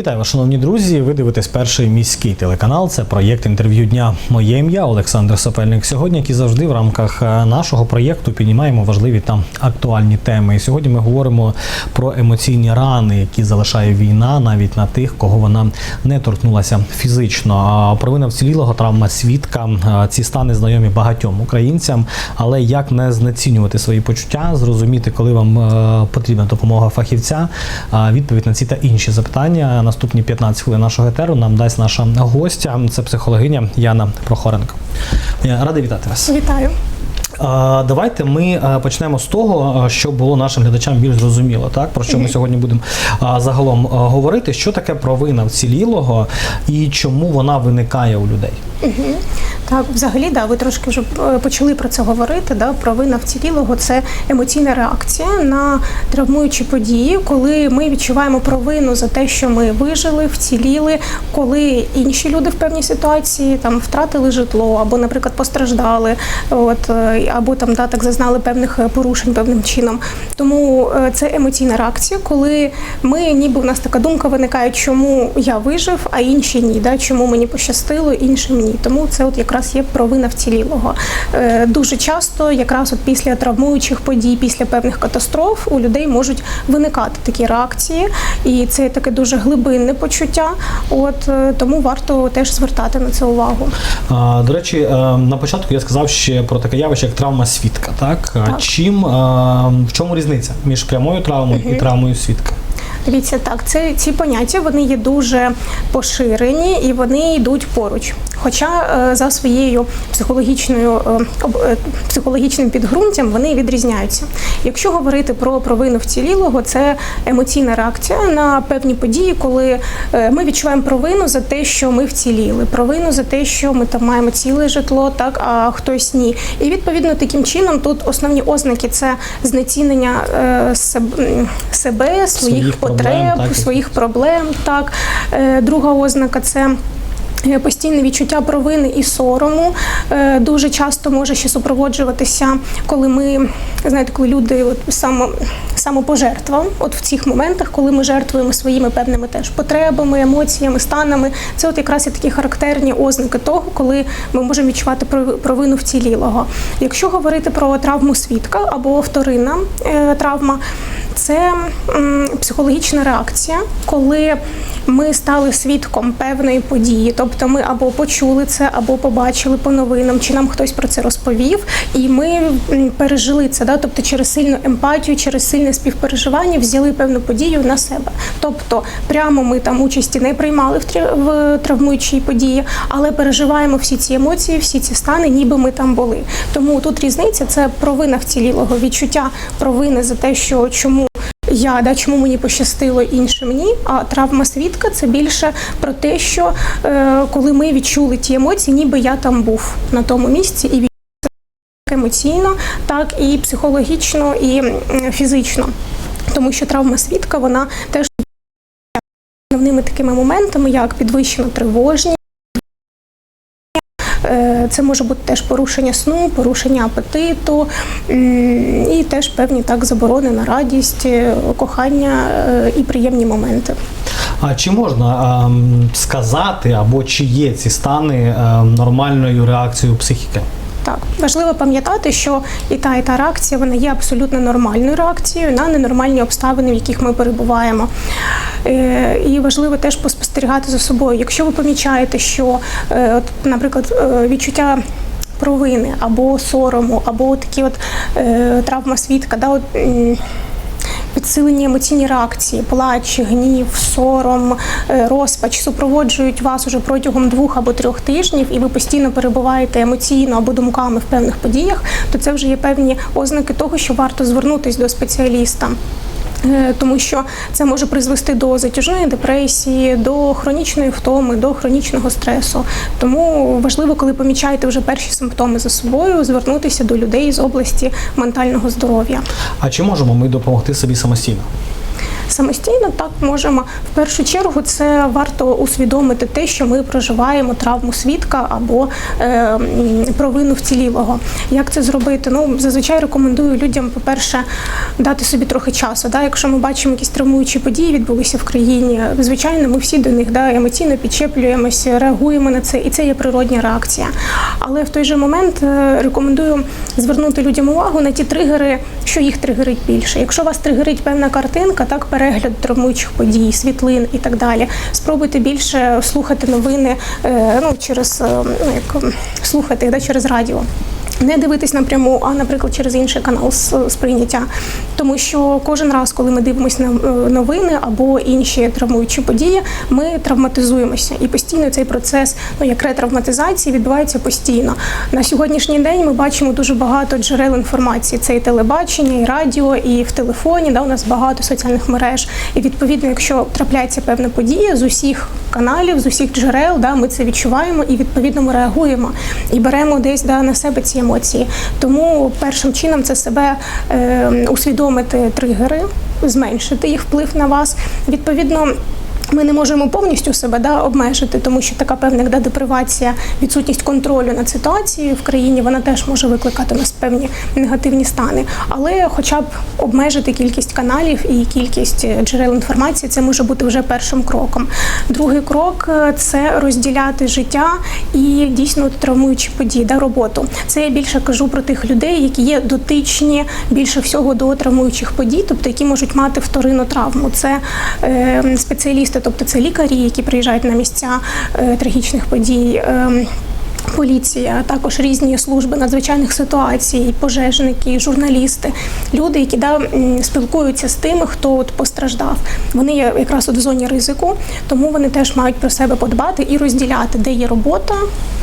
Вітаю вас, шановні друзі. Ви дивитесь перший міський телеканал. Це проєкт інтерв'ю дня. Моє ім'я Олександр Сопельник. Сьогодні, як і завжди, в рамках е, нашого проєкту піднімаємо важливі та актуальні теми. І сьогодні ми говоримо про емоційні рани, які залишає війна, навіть на тих, кого вона не торкнулася фізично. Провина вцілілого травма свідка. е, Ці стани знайомі багатьом українцям. Але як не знецінювати свої почуття, зрозуміти, коли вам е, потрібна допомога фахівця, відповідь на ці та інші запитання наступні 15 хвилин нашого етеру нам дасть наша гостя. Це психологиня Яна Прохоренко. Я радий вітати вас. Вітаю. Давайте ми почнемо з того, що було нашим глядачам більш зрозуміло, так про що ми сьогодні будемо загалом говорити. Що таке провина вцілілого і чому вона виникає у людей? Так, взагалі, да, ви трошки вже е, почали про це говорити. Да, провина вцілілого це емоційна реакція на травмуючі події, коли ми відчуваємо провину за те, що ми вижили, вціліли, коли інші люди в певній ситуації там втратили житло або, наприклад, постраждали, от е, або там да, так зазнали певних е, порушень певним чином. Тому е, це емоційна реакція, коли ми, ніби в нас така думка виникає, чому я вижив, а інші ні. Да? Чому мені пощастило, іншим ні. Тому це от якраз є провина вцілілого. Е, Дуже часто, якраз от після травмуючих подій, після певних катастроф, у людей можуть виникати такі реакції, і це таке дуже глибинне почуття. От тому варто теж звертати на це увагу. До речі, е, на початку я сказав ще про таке явище, як травма свідка. Так, Так. чим а, в чому різниця між прямою травмою і травмою свідка? Дивіться, так, це ці поняття вони є дуже поширені і вони йдуть поруч. Хоча е, за своєю психологічною е, е, психологічним підґрунтям вони відрізняються. Якщо говорити про провину вцілілого, це емоційна реакція на певні події, коли ми відчуваємо провину за те, що ми вціліли, провину за те, що ми там маємо ціле житло, так а хтось ні. І відповідно таким чином тут основні ознаки це знецінення себе, своїх, Своїх проблем, потреб, так, своїх проблем. Так друга ознака це. Е, Постійне відчуття провини і сорому Е, дуже часто може ще супроводжуватися, коли ми знаєте, коли люди от само, самопожертва, от в цих моментах, коли ми жертвуємо своїми певними теж потребами, емоціями, станами, це от якраз і такі характерні ознаки того, коли ми можемо відчувати пров- провину вцілілого. Якщо говорити про травму свідка або вторинна е, травма, це психологічна реакція, коли ми стали свідком певної події, тобто ми або почули це, або побачили по новинам, чи нам хтось про це розповів, і ми пережили це. Да? Тобто через сильну емпатію, через сильне співпереживання взяли певну подію на себе. Тобто, прямо ми там участі не приймали в травмуючій події, але переживаємо всі ці емоції, всі ці стани, ніби ми там були. Тому тут різниця це провина вцілілого відчуття провини за те, що чому. Я да чому мені пощастило іншим ні? А травма свідка це більше про те, що е, коли ми відчули ті емоції, ніби я там був на тому місці і як емоційно, так і психологічно, і фізично. Тому що травма свідка вона теж основними такими моментами, як підвищена тривожність. Е, Це може бути теж порушення сну, порушення апетиту і теж певні так заборони на радість, е, кохання е, і приємні моменти. А чи можна ем, сказати або чи є ці стани ем, нормальною реакцією психіки? Так, важливо пам'ятати, що і та, і та реакція вона є абсолютно нормальною реакцією на ненормальні обставини, в яких ми перебуваємо. Е, І важливо теж поспостерігати за собою. Якщо ви помічаєте, що, е, от, наприклад, е, відчуття. Провини або сорому, або такі от травма свідка, да, от, підсилені емоційні реакції, плач, гнів, сором, е, розпач супроводжують вас уже протягом двох або трьох тижнів, і ви постійно перебуваєте емоційно або думками в певних подіях, то це вже є певні ознаки того, що варто звернутися до спеціаліста. Е, Тому що це може призвести до затяжної депресії, до хронічної втоми, до хронічного стресу. Тому важливо, коли помічаєте вже перші симптоми за собою, звернутися до людей з області ментального здоров'я. А чи можемо ми допомогти собі самостійно? Самостійно, так можемо. В першу чергу це варто усвідомити те, що ми проживаємо травму свідка або е, провину вцілілого. Як це зробити? Ну зазвичай рекомендую людям, по-перше, дати собі трохи часу. Да? Якщо ми бачимо якісь травмуючі події відбулися в країні, звичайно, ми всі до них да, емоційно підчеплюємося, реагуємо на це, і це є природня реакція. Але в той же момент е, рекомендую звернути людям увагу на ті тригери, що їх тригерить більше. Якщо вас тригерить певна картинка, так перегляд травмуючих подій, світлин і так далі. Спробуйте більше слухати новини е, ну, через е, як, слухати да, через радіо. Не дивитись напряму, а наприклад через інший канал сприйняття. Тому що кожен раз, коли ми дивимося на е, новини або інші травмуючі події, ми травматизуємося. І постійно цей процес, ну як ретравматизації, відбувається постійно. На сьогоднішній день ми бачимо дуже багато джерел інформації. Це і телебачення, і радіо, і в телефоні. Да, у нас багато соціальних мереж. І відповідно, якщо трапляється певна подія з усіх каналів, з усіх джерел, да, ми це відчуваємо і відповідно ми реагуємо і беремо десь да, на себе ці емоції. Тому першим чином це себе е, усвідомити тригери, зменшити їх вплив на вас. Відповідно. Ми не можемо повністю себе да, обмежити, тому що така певна да, депривація, відсутність контролю над ситуацією в країні, вона теж може викликати у нас певні негативні стани. Але хоча б обмежити кількість каналів і кількість е, джерел інформації, це може бути вже першим кроком. Другий крок е, це розділяти життя і дійсно травмуючі події, да, роботу. Це я більше кажу про тих людей, які є дотичні більше всього до травмуючих подій, тобто які можуть мати вторинну травму. Це е, спеціалісти, тобто це лікарі, які приїжджають на місця е, трагічних подій. Поліція, а також різні служби надзвичайних ситуацій, пожежники, журналісти, люди, які да, спілкуються з тими, хто от постраждав. Вони є якраз от в зоні ризику, тому вони теж мають про себе подбати і розділяти, де є робота,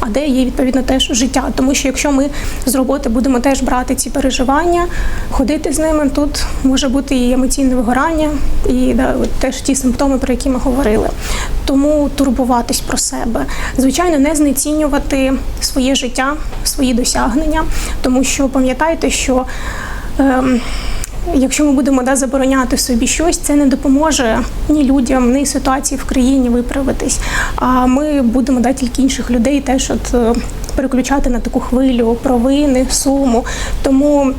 а де є відповідно теж життя. Тому що якщо ми з роботи будемо теж брати ці переживання, ходити з ними, тут може бути і емоційне вигорання, і да, от теж ті симптоми, про які ми говорили. Тому турбуватись про себе, звичайно, не знецінювати своє життя, свої досягнення, тому що пам'ятайте, що. е, Якщо ми будемо да, забороняти собі щось, це не допоможе ні людям, ні ситуації в країні виправитись. А ми будемо да, тільки інших людей теж от е, переключати на таку хвилю провини, суму. Тому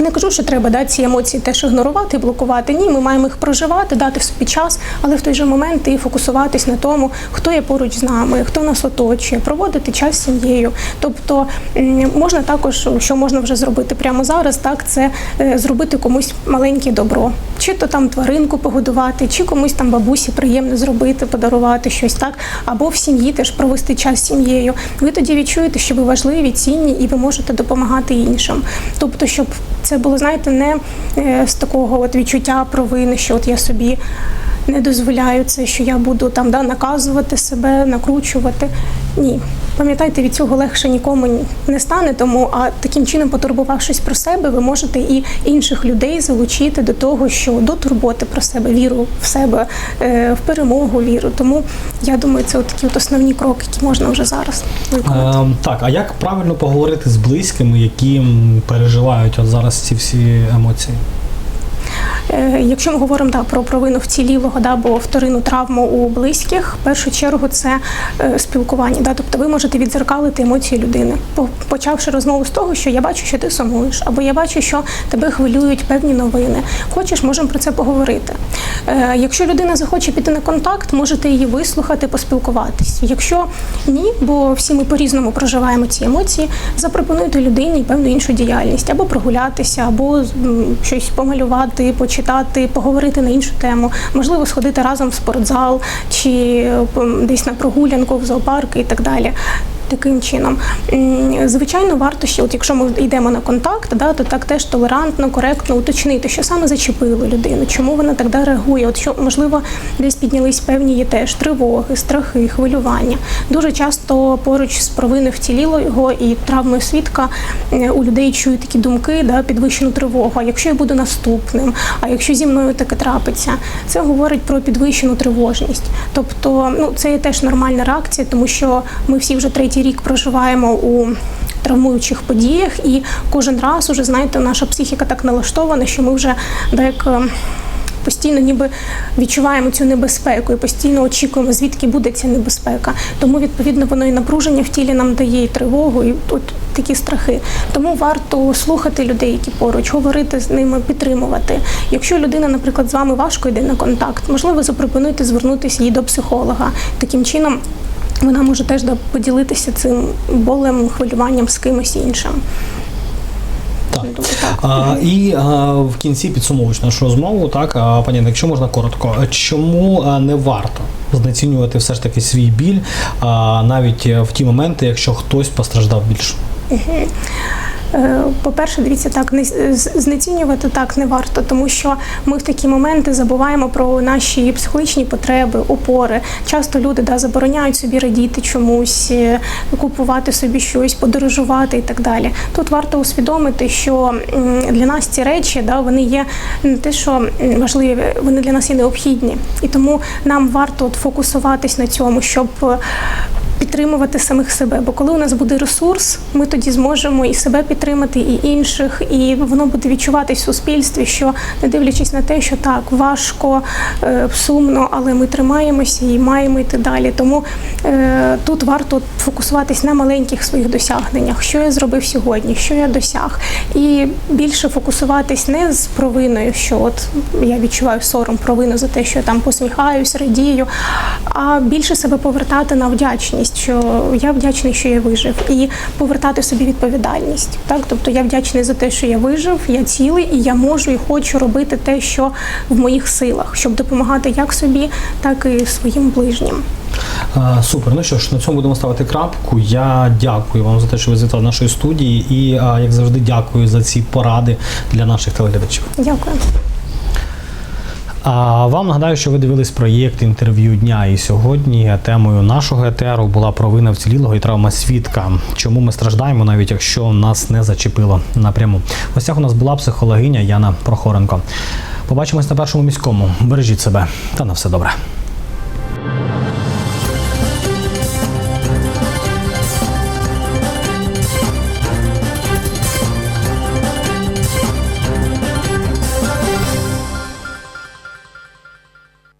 не кажу, що треба да, ці емоції теж ігнорувати, блокувати. Ні, ми маємо їх проживати, дати собі час, але в той же момент і фокусуватись на тому, хто є поруч з нами, хто нас оточує, проводити час з сім'єю. Тобто можна також, що можна вже зробити прямо зараз, так це е, зробити комусь маленьке добро, чи то там тваринку погодувати, чи комусь там бабусі приємно зробити, подарувати щось так, або в сім'ї теж провести час з сім'єю. Ви тоді відчуєте, що ви важливі, цінні, і ви можете допомагати іншим. Тобто, щоб це було, знаєте, не е, з такого от відчуття провини, що от я собі не дозволяю це, що я буду там да, наказувати себе, накручувати. Ні. Пам'ятайте, від цього легше нікому не стане, тому а таким чином, потурбувавшись про себе, ви можете і інших людей залучити до того, що до турботи про себе, віру в себе, е, в перемогу, віру. Тому я думаю, це такі от основні кроки, які можна вже зараз виконати. Е, так, а як правильно поговорити з близькими, які переживають от зараз ці всі емоції? Е, Якщо ми говоримо да, про провину вцілілого да, або вторинну травму у близьких, в першу чергу це е, спілкування. Да, тобто ви можете відзеркалити емоції людини, почавши розмову з того, що я бачу, що ти сумуєш, або я бачу, що тебе хвилюють певні новини. Хочеш, можемо про це поговорити. Е, Якщо людина захоче піти на контакт, можете її вислухати, поспілкуватись. Якщо ні, бо всі ми по-різному проживаємо ці емоції, запропонуйте людині певну іншу діяльність, або прогулятися, або щось помалювати, почитати, поговорити на іншу тему, можливо, сходити разом в спортзал чи е, десь на прогулянку в зоопарк і так далі. Таким чином, звичайно, варто ще, от якщо ми йдемо на контакт, да, то так теж толерантно, коректно уточнити, що саме зачепило людину, чому вона так реагує. От що можливо десь піднялись певні є теж тривоги, страхи, хвилювання. Дуже часто поруч з провиною вцілілого і травмою свідка у людей чують такі думки, да, підвищену тривогу. А якщо я буду наступним, а якщо зі мною таке трапиться, це говорить про підвищену тривожність. Тобто, ну це є теж нормальна реакція, тому що ми всі вже третій рік проживаємо у травмуючих подіях, і кожен раз уже знаєте, наша психіка так налаштована, що ми вже так. постійно ніби відчуваємо цю небезпеку і постійно очікуємо, звідки буде ця небезпека. Тому відповідно воно і напруження в тілі нам дає, і тривогу, і от такі страхи. Тому варто слухати людей, які поруч, говорити з ними, підтримувати. Якщо людина, наприклад, з вами важко йде на контакт, можливо, запропонуйте звернутися їй до психолога. Таким чином. Вона може теж поділитися цим болем, хвилюванням з кимось іншим. Так. Думаю, так. А, і а, в кінці підсумовуючи нашу розмову, так а, пані, якщо можна коротко, чому не варто знецінювати все ж таки свій біль, а, навіть в ті моменти, якщо хтось постраждав більше? Е, По-перше, дивіться, так не знецінювати так не варто, тому що ми в такі моменти забуваємо про наші психологічні потреби, опори. Часто люди да, забороняють собі радіти чомусь, е, купувати собі щось, подорожувати і так далі. Тут варто усвідомити, що для нас ці речі да, вони є не те, що важливі, вони для нас є необхідні. І тому нам варто от фокусуватись на цьому, щоб е, підтримувати самих себе. Бо коли у нас буде ресурс, ми тоді зможемо і себе підтримати, і інших, і воно буде відчуватись в суспільстві, що не дивлячись на те, що так важко, е, сумно, але ми тримаємося і маємо йти далі. Тому е, тут варто фокусуватись на маленьких своїх досягненнях, що я зробив сьогодні, що я досяг, і більше фокусуватись не з провиною, що от я відчуваю сором, провину за те, що я там посміхаюсь, радію, а більше себе повертати на вдячність, що я вдячний, що я вижив, і повертати собі відповідальність. Так, тобто я вдячний за те, що я вижив, я цілий, і я можу і хочу робити те, що в моїх силах, щоб допомагати як собі, так і своїм ближнім. А, Супер. Ну що ж, на цьому будемо ставити крапку. Я дякую вам за те, що ви завітали до нашої студії, і як завжди, дякую за ці поради для наших телеглядачів. Дякую. А вам нагадаю, що ви дивились проєкт інтерв'ю дня. І сьогодні темою нашого етеру була провина вцілілого і травма свідка. Чому ми страждаємо, навіть якщо нас не зачепило напряму. В гостях у нас була психологиня Яна Прохоренко. Побачимось на першому міському. Бережіть себе та на все добре.